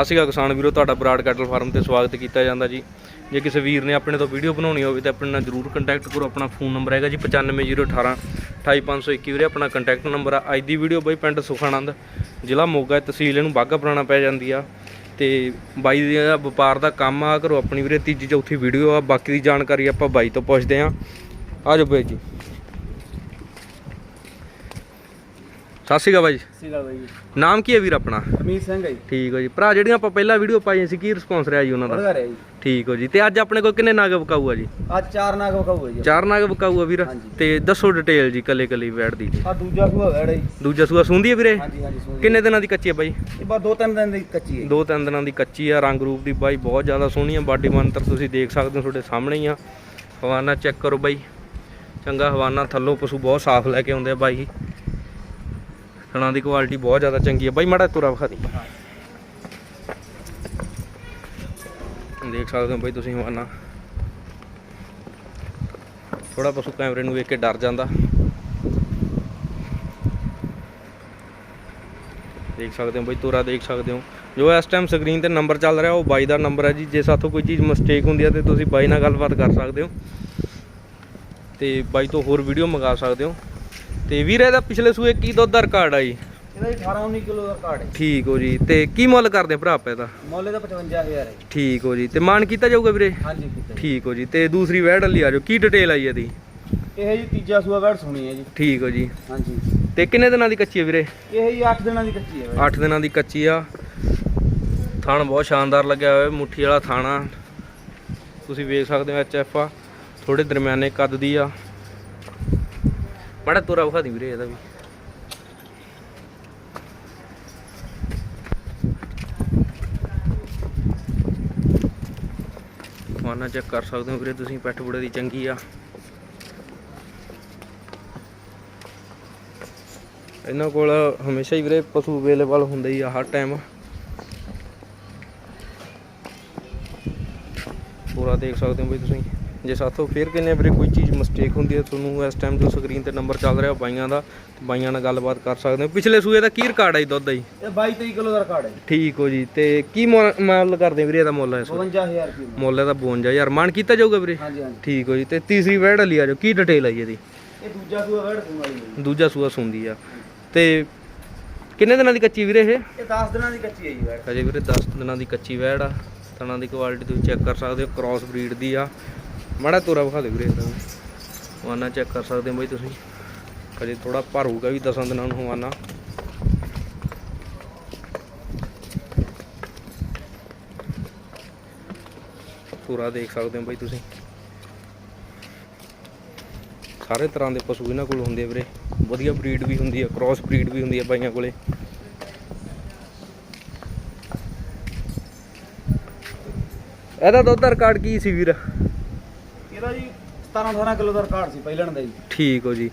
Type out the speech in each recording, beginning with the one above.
ਸਤਿ ਸ਼੍ਰੀ ਅਕਾਲ ਕਿਸਾਨ ਵੀਰੋ, ਤੁਹਾਡਾ ਬਰਾਡ ਕੈਟਲ ਫਾਰਮ ਤੇ ਸਵਾਗਤ ਕੀਤਾ ਜਾਂਦਾ ਜੀ। ਜੇ ਕਿਸੇ ਵੀਰ ਨੇ ਆਪਣੇ ਤੋਂ ਵੀਡੀਓ ਬਣਾਉਣੀ ਹੋਵੇ ਤਾਂ ਆਪਣੇ ਨਾਲ ਜਰੂਰ ਕੰਟੈਕਟ ਕਰੋ, ਆਪਣਾ ਫੋਨ ਨੰਬਰ ਹੈਗਾ ਜੀ 95018 28521 ਵੀਰੇ, ਆਪਣਾ ਕੰਟੈਕਟ ਨੰਬਰ ਆ। ਅੱਜ ਦੀ ਵੀਡੀਓ ਬਾਈ ਪਿੰਡ ਸੁਖਾਨੰਦ, ਜ਼ਿਲ੍ਹਾ ਮੋਗਾ, ਤਹਿਸੀਲ ਇਹਨੂੰ ਬਾਗਾ ਪੁਰਾਣਾ ਪੈ ਜਾਂਦੀ ਆ। ਤੇ ਬਾਈ ਦਾ ਵਪਾਰ ਦਾ ਕੰਮ ਆ, ਕਰੋ ਆਪਣੀ ਵੀਰੇ, ਤੀਜੀ ਚੌਥੀ ਵੀਡੀਓ ਆ, ਬਾਕੀ ਦੀ ਜਾਣਕਾਰੀ ਆਪਾਂ ਬਾਈ ਤੋਂ ਪੁੱਛਦੇ ਆ। ਆ ਜਾਓ ਬਾਈ ਜੀ। ਸਤਿ ਸ਼੍ਰੀ ਅਕਾਲ ਬਾਈ। ਸੀਗਾ ਬਾਈ ਨਾਮ ਕੀ ਹੈ ਵੀਰ ਆਪਣਾ? ਅਮੀਰ ਸਿੰਘ ਹੈ ਜੀ। ਠੀਕ ਹੋ ਜੀ। ਭਰਾ ਜਿਹੜੀਆਂ ਆਪਾਂ ਪਹਿਲਾਂ ਵੀਡੀਓ ਪਾਈਆਂ ਸੀ ਕੀ ਰਿਸਪੌਂਸ ਰਿਹਾ ਜੀ ਉਹਨਾਂ ਦਾ? ਰਿਹਾ ਜੀ। ਠੀਕ ਹੋ ਜੀ। ਤੇ ਅੱਜ ਆਪਣੇ ਕੋਲ ਕਿੰਨੇ ਨਾਗ ਵਿਕਾਊ ਆ ਜੀ? ਅੱਜ ਚਾਰ ਨਾਗ ਵਕਾਊ ਜੀ। ਚਾਰ ਨਾਗ ਵਿਕਾਊ ਆ ਵੀਰ? ਹਾਂਜੀ। ਤੇ ਦੱਸੋ ਡਿਟੇਲ ਜੀ ਕੱਲੇ ਕੱਲੇ ਵੈੜ ਦੀ। ਜੀ ਆ ਦੂਜਾ ਸੂਆ ਵੈੜ ਹੈ ਜੀ। ਦੂਜਾ ਸੂਆ ਸੁੰਦੀ ਹੈ ਵੀਰੇ? ਹਾਂਜੀ ਹਾਂਜੀ ਸੁਣੀ ਕਿੰਨੇ ਦਿਨਾਂ ਦੀ ਕੱਚੀ ਹੈ ਬਾਈ? ਇਹ ਬਾ ਦੋ ਤਿੰਨ ਦਿਨ ਦੀ ਕੱਚੀ ਹੈ। ਦੋ ਤਿੰਨ ਦਿਨਾਂ ਦੀ ਕੱਚੀ ਆ। ਰੰਗ ਰੂਪ ਦੀ ਬਾਈ ਬਹੁਤ ਜ਼ਿਆਦਾ ਸੋਹਣੀ ਆ। ਬਾਡੀ ਮੰਤਰ ਤੁਸੀਂ ਦੇਖ ਸਕਦੇ ਹੋ ਤੁਹਾਡੇ ਸਾਹਮਣੇ ਹੀ ਆ। ਹਵਾਨਾ ਚੈੱਕ ਕਰੋ ਬਾਈ। ਚੰਗਾ ਹਵਾਨਾ ਥੱਲੋਂ ਪਸ਼ੂ ਬਹੁਤ ਸਾਫ਼ ਲੈ ਕੇ ਆਉਂਦੇ ਆ ਬਾਈ। ਥਣਾ ਦੀ ਕੁਆਲਿਟੀ ਬਹੁਤ ਜ਼ਿਆਦਾ ਚੰਗੀ ਹੈ ਬਾਈ, ਮਾੜਾ ਤੁਰਾ ਵਿਖਾ ਦੀ। ਦੇਖ ਸਕਦੇ ਹੋ ਬਾਈ ਤੁਸੀਂ ਹਵਾਨਾ। ਥੋੜਾ ਪਸ਼ੂ ਕੈਮਰੇ ਨੂੰ ਵੇਖ ਕੇ ਡਰ ਜਾਂਦਾ। ਦੇਖ ਸਕਦੇ ਹੋ ਬਈ, ਤੋਰਾ ਦੇਖ ਸਕਦੇ ਹੋ। ਜੋ ਇਸ ਟਾਈਮ ਸਕਰੀਨ ਤੇ ਨੰਬਰ ਚੱਲ ਰਿਹਾ, ਉਹ ਬਾਈ ਦਾ ਨੰਬਰ ਹੈ ਜੀ। ਜੇ ਸਾਥੋਂ ਕੋਈ ਚੀਜ਼ ਮਿਸਟੇਕ ਹੁੰਦੀ ਹੈ ਤੇ ਤੁਸੀਂ ਬਾਈ ਨਾਲ ਗੱਲਬਾਤ ਕਰ ਸਕਦੇ ਹੋ। ਤੇ ਬਾਈ ਤੋਂ ਹੋਰ ਵੀਡੀਓ ਮੰਗਾ ਸਕਦੇ ਹੋ। ਤੇ ਵੀਰ ਇਹਦਾ ਪਿਛਲੇ ਸੂਏ ਕੀ ਦੁੱਧ ਦਾ ਰਿਕਾਰਡ ਆ ਜੀ? ਇਹਦਾ ਜੀ 18 19 ਕਿਲੋ ਦਾ ਕਾਰਡ ਹੈ ਠੀਕ ਹੋ ਜੀ ਤੇ ਕੀ ਮੁੱਲ ਕਰਦੇ ਭਰਾ ਆਪਾਂ ਇਹਦਾ? ਮੁੱਲ ਇਹਦਾ 55000 ਹੈ। ਠੀਕ ਹੋ ਜੀ ਤੇ ਮਾਨ ਕੀਤਾ ਜਾਊਗਾ ਵੀਰੇ? ਹਾਂਜੀ ਕੀਤਾ। ਠੀਕ ਹੋ ਜੀ ਤੇ ਦੂਸਰੀ ਵੈੜ ਵਾਲੀ ਆ ਜਾਓ ਕੀ ਡਿਟੇਲ ਆਈ ਇਹਦੀ? ਇਹ ਜੀ ਤੀਜਾ ਸੂਆ ਵੈੜ ਸੁਣੀ ਹੈ ਜੀ। ਠੀਕ ਹੋ ਜੀ। ਹਾਂਜੀ। ਤੇ ਕਿੰਨੇ ਦਿਨਾਂ ਦੀ ਕੱਚੀ ਹੈ ਵੀਰੇ? ਇਹ ਜੀ 8 ਦਿਨਾਂ ਦੀ ਕੱਚੀ ਹੈ ਵੈੜ। 8 ਦਿਨਾਂ ਦੀ ਕੱਚੀ ਆ। ਥਣ ਬਹੁਤ ਸ਼ਾਨਦਾਰ ਲੱਗਿਆ ਹੋਇਆ ਮੁੱਠੀ ਵਾਲਾ ਥਾਣਾ। ਤੁਸੀਂ ਵੇਖ ਸਕਦੇ ਹੋ ਐਚਐਫ ਆ ਥੋੜੇ ਦਰਮਿਆਨੇ ਕੱਦ ਦੀ ਆ। ਬੜਾ ਤੋਰਾ ਵਿਖਾ ਦੀ ਵੀਰੇ ਇਹਦਾ ਵੀ। ਮਾਨਾ ਚੈੱਕ ਕਰ ਸਕਦੇ ਹੋ ਵੀਰੇ ਤੁਸੀਂ ਪੈਠ ਬੁੜੇ ਦੀ ਚੰਗੀ ਆ। ਇਹਨਾਂ ਕੋਲ ਹਮੇਸ਼ਾ ਹੀ ਵੀਰੇ ਪਸ਼ੂ ਅਵੇਲੇਬਲ ਹੁੰਦੇ ਹੀ ਆ ਹਰ ਟਾਈਮ ਪੂਰਾ ਦੇਖ ਸਕਦੇ ਹੋ ਬਈ ਤੁਸੀਂ। ਜੇ ਸਾਥੋਂ ਫੇਰ ਕਿੰਨੇ ਵੀਰੇ ਕੋਈ ਚੀਜ਼ ਮਿਸਟੇਕ ਹੁੰਦੀ ਹੈ ਤੁਹਾਨੂੰ ਇਸ ਟਾਈਮ ਜੋ ਸਕਰੀਨ ਤੇ ਨੰਬਰ ਚੱਲ ਰਿਹਾ ਬਾਈਆਂ ਦਾ ਤੇ ਬਾਈਆਂ ਨਾਲ ਗੱਲਬਾਤ ਕਰ ਸਕਦੇ ਹੋ। ਪਿਛਲੇ ਸੂਏ ਦਾ ਕੀ ਰਿਕਾਰਡ ਹੈ ਜੀ ਦੁੱਧ ਦਾ ਜੀ? ਇਹ 22 23 ਕਿਲੋ ਦਾ ਕਾਰਡ ਹੈ। ਠੀਕ ਹੋ ਜੀ ਤੇ ਕੀ ਮੁੱਲ ਮੁੱਲ ਕਰਦੇ ਵੀਰੇ ਇਹਦਾ ਮੁੱਲ ਹੈ ਇਸ ਵੇਲੇ? 52000 ਰੁਪਏ। ਮੁੱਲ। ਇਹਦਾ 52000 ਮਾਨ ਕੀਤਾ ਜਾਊਗਾ ਵੀਰੇ? ਹਾਂਜੀ ਹਾਂਜੀ। ਠੀਕ ਹੋ ਜੀ ਤੇ ਤੀਸਰੀ ਵੈੜ ਵਾਲੀ ਆ ਜਾਓ ਕੀ ਡਿਟੇਲ ਹੈ ਜੀ ਇਹਦੀ? ਇਹ ਦੂਜਾ ਸੂਆ ਵੈੜ ਹੈ ਜੀ। ਦੂਜਾ ਸੂਆ ਸੁੰਦੀ ਆ। ਤੇ ਕਿੰਨੇ ਦਿਨਾਂ ਦੀ ਕੱਚੀ ਵੀਰੇ ਇਹ? ਇਹ 10 ਦਿਨਾਂ ਦੀ ਕੱਚੀ ਹੈ ਜੀ ਵੈੜ ਅਜੇ ਵੀਰੇ 10 ਦਿਨਾਂ ਦੀ ਕੱਚੀ ਵੈੜ ਆ। ਤਣਾ ਦੀ ਕੁਆਲਿਟੀ ਤੁਸੀਂ ਚੈੱਕ ਕਰ ਸਕਦੇ ਹੋ ਕ੍ਰਾਸ ਬਰੀਡ ਦੀ ਆ। ਮਾੜਾ ਤੋਰਾ ਵਿਖਾ ਦਿਓ ਵੀਰੇ ਇਹਦਾ ਹਵਾਨਾ ਚੈੱਕ ਕਰ ਸਕਦੇ ਹੋ ਬਾਈ ਤੁਸੀਂ। ਅਜੇ ਥੋੜਾ ਭਰ ਹੋਊਗਾ ਵੀ 10 ਦਿਨਾਂ ਨੂੰ ਹਵਾਨਾ। ਤੋਰਾ ਦੇਖ ਸਕਦੇ ਹੋ ਬਾਈ ਤੁਸੀਂ। ਸਾਰੇ ਤਰ੍ਹਾਂ ਦੇ ਪਸ਼ੂ ਇਹਨਾਂ ਕੋਲ ਹੁੰਦੇ ਵੀਰੇ। ਵਧੀਆ ਬਰੀਡ ਵੀ ਹੁੰਦੀ ਆ ਕ੍ਰਾਸ ਬਰੀਡ ਵੀ ਹੁੰਦੀ ਹੈ ਬਾਈਆਂ ਕੋਲੇ। ਇਹਦਾ ਦੁੱਧ ਦਾ ਰਿਕਾਰਡ ਕੀ ਸੀ ਵੀਰ? ਇਹਦਾ ਜੀ 17 18 ਕਿਲੋ ਦਾ ਕਾਰਡ ਸੀ ਪਹਿਲਣ ਦਾ ਜੀ। ਠੀਕ ਹੋ ਜੀ।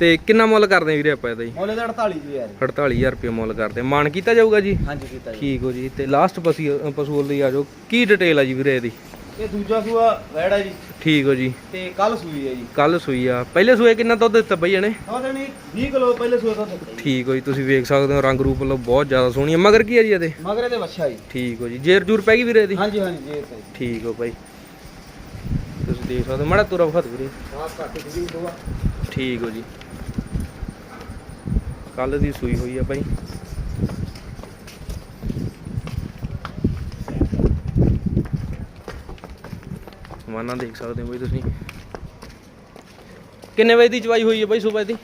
ਤੇ ਕਿੰਨਾ ਮੁੱਲ ਕਰਦੇ ਵੀਰੇ ਆਪਾਂ ਇਹਦਾ ਜੀ? ਮੁੱਲ ਇਹਦਾ 48000 ਹੈ 48000 ਰੁਪਏ ਮੁੱਲ ਕਰਦੇ। ਮਾਨ ਕੀਤਾ ਜਾਊਗਾ ਜੀ? ਹਾਂਜੀ ਕੀਤਾ ਜੀ। ਠੀਕ ਹੋ ਜੀ। ਤੇ ਲਾਸਟ ਪਸੀ ਪਸ਼ੂ ਲਈ ਆ ਜਾਓ। ਕੀ ਡਿਟੇਲ ਆ ਜੀ ਵੀਰੇ ਇਹਦੀ? ਇਹ ਦੂਜਾ ਸੂਆ ਵੈੜ ਹੈ ਜੀ। ਠੀਕ ਹੋ ਜੀ। ਤੇ ਕੱਲ ਸੂਈ ਹੈ ਜੀ। ਕੱਲ ਸੂਈ ਆ। ਪਹਿਲੇ ਸੂਏ ਕਿੰਨਾ ਦੁੱਧ ਦਿੱਤਾ ਬਈ ਇਹਨੇ? ਉਹ ਦੇਣੀ 20 ਕਿਲੋ ਪਹਿਲੇ ਸੂਏ ਤੋਂ ਦਿੱਤਾ ਜੀ। ਠੀਕ ਹੋ ਜੀ। ਤੁਸੀਂ ਵੇਖ ਸਕਦੇ ਹੋ ਰੰਗ ਰੂਪ ਬਹੁਤ ਜ਼ਿਆਦਾ ਸੋਹਣੀ ਆ। ਮਗਰ ਕੀ ਆ ਜੀ ਇਹਦੇ? ਮਗਰ ਇਹਦੇ ਵੱਛਾ ਜੀ। ਠੀਕ ਹੋ ਜੀ। ਜੇਰ ਜੂਰ ਪੈ ਗਈ ਵੀਰੇ ਇਹਦੀ? ਹਾਂਜੀ ਹਾਂਜੀ ਜੇ ਸਹੀ ਠੀਕ ਹੋ ਤੁਸੀਂ ਦੇਖ ਸਕਦੇ ਮਾੜਾ ਤੁਰਾ ਦਿਓ ਵੀਰੇ। ਆਪ ਘੱਟ ਸੀ ਦੋਆ ਠੀਕ ਹੋ ਜੀ। ਕੱਲ ਦੀ ਸੂਈ ਹੋਈ ਆ ਬਾਈ ਮਾਨਾ ਦੇਖ ਸਕਦੇ ਹੋ ਬਾਈ ਤੁਸੀਂ। ਕਿੰਨੇ ਵਜੇ ਦੀ ਚਵਾਈ ਹੋਈ ਹੈ ਬਾਈ ਸਵੇਰ ਦੀ?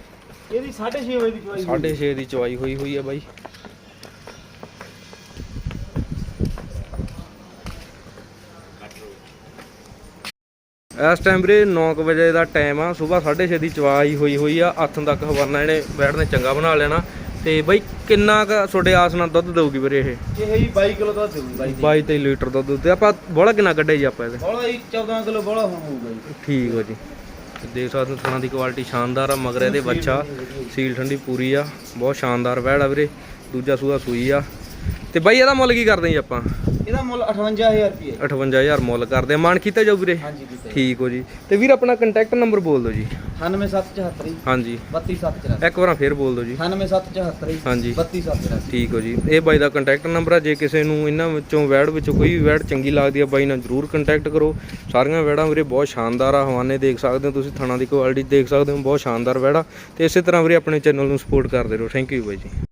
ਇਹਦੀ 6:30 ਵਜੇ ਦੀ ਚੋਈ 6:30 ਦੀ ਚਵਾਈ ਹੋਈ ਹੋਈ ਹੈ ਬਾਈ। ਇਸ ਟਾਈਮ ਵੀਰੇ 9 ਵਜੇ ਦਾ ਟਾਈਮ ਆ ਸਵੇਰ 6:30 ਦੀ ਚਵਾਈ ਹੋਈ ਹੋਈ ਆ ਹੱਥੋਂ ਤੱਕ ਹਵਾਨਾ ਇਹਨੇ ਬੈਠ ਨੇ ਚੰਗਾ ਬਣਾ ਲੈਣਾ। ਤੇ ਬਾਈ ਕਿੰਨਾ ਕੁ ਤੁਹਾਡੇ ਆਸ ਨਾਲ ਦੁੱਧ ਦੇਊਗੀ ਵੀਰੇ ਇਹ? ਇਹ ਜੀ 22 ਕਿਲੋ ਦਾ ਦੇਊ ਬਾਈ 22 23 ਲੀਟਰ ਦੁੱਧ ਤੇ ਆਪਾਂ ਬੋਲਾ ਕਿੰਨਾ ਕੱਢੇ ਜੀ ਆਪਾਂ ਇਹਦੇ? ਬੋਲਾ ਜੀ 14 ਕਿਲੋ ਬੋਲਾ ਹੋਊਗਾ ਜੀ। ਠੀਕ ਹੋ ਜੀ। ਦੇਖ ਸਕਦੇ ਹੋ ਥਣਾ ਦੀ ਕੁਆਲਿਟੀ ਸ਼ਾਨਦਾਰ ਆ ਮਗਰ ਇਹਦੇ ਬੱਚਾ। ਸੀਲ ਠੰਡੀ ਪੂਰੀ ਆ ਬਹੁਤ ਸ਼ਾਨਦਾਰ ਵਹਿੜ ਆ ਵੀਰੇ। ਦੂਜਾ ਸੂਆ ਸੂਈ ਆ। ਤੇ ਬਾਈ ਇਹਦਾ ਮੁੱਲ ਕੀ ਕਰਦੇ ਜੀ ਆਪਾਂ? ਇਹਦਾ ਮੁੱਲ 58000 ਰੁਪਏ 58000 ਮੁੱਲ ਕਰਦੇ ਆ। ਮਾਨ ਕੀਤਾ ਜਾਊ ਵੀਰੇ? ਹਾਂਜੀ ਕੀਤਾ ਠੀਕ ਹੋ ਜੀ। ਤੇ ਵੀਰ ਆਪਣਾ ਕੰਟੈਕਟ ਨੰਬਰ ਬੋਲ ਦਿਓ ਜੀ। 98774 ਹਾਂਜੀ। 32784 ਇੱਕ ਵਾਰ ਫੇਰ ਬੋਲ ਦਿਓ ਜੀ। 98774 ਹਾਂਜੀ। 32784 ਠੀਕ ਹੋ ਜੀ। ਇਹ ਬਾਈ ਦਾ ਕੰਟੈਕਟ ਨੰਬਰ ਆ। ਜੇ ਕਿਸੇ ਨੂੰ ਇਹਨਾਂ ਵਿੱਚੋਂ ਵੈੜ ਵਿੱਚੋਂ ਕੋਈ ਵੀ ਵੈੜ ਚੰਗੀ ਲੱਗਦੀ ਆ ਬਾਈ ਨਾਲ ਜਰੂਰ ਕੰਟੈਕਟ ਕਰੋ। ਸਾਰੀਆਂ ਵੈੜਾਂ ਵੀਰੇ ਬਹੁਤ ਸ਼ਾਨਦਾਰ ਆ। ਹਵਾਨੇ ਦੇਖ ਸਕਦੇ ਹੋ ਤੁਸੀਂ ਥਣਾ ਦੀ ਕੁਆਲਿਟੀ ਦੇਖ ਸਕਦੇ ਹੋ। ਬਹੁਤ ਸ਼ਾਨਦਾਰ ਵੈੜਾ ਤੇ ਇਸੇ ਤਰ੍ਹਾਂ ਵੀਰੇ ਆਪਣੇ ਚੈਨਲ ਨੂੰ ਸਪੋਰਟ ਕਰਦੇ ਰਹੋ। ਥੈਂਕ ਯੂ ਬਾਈ ਜੀ।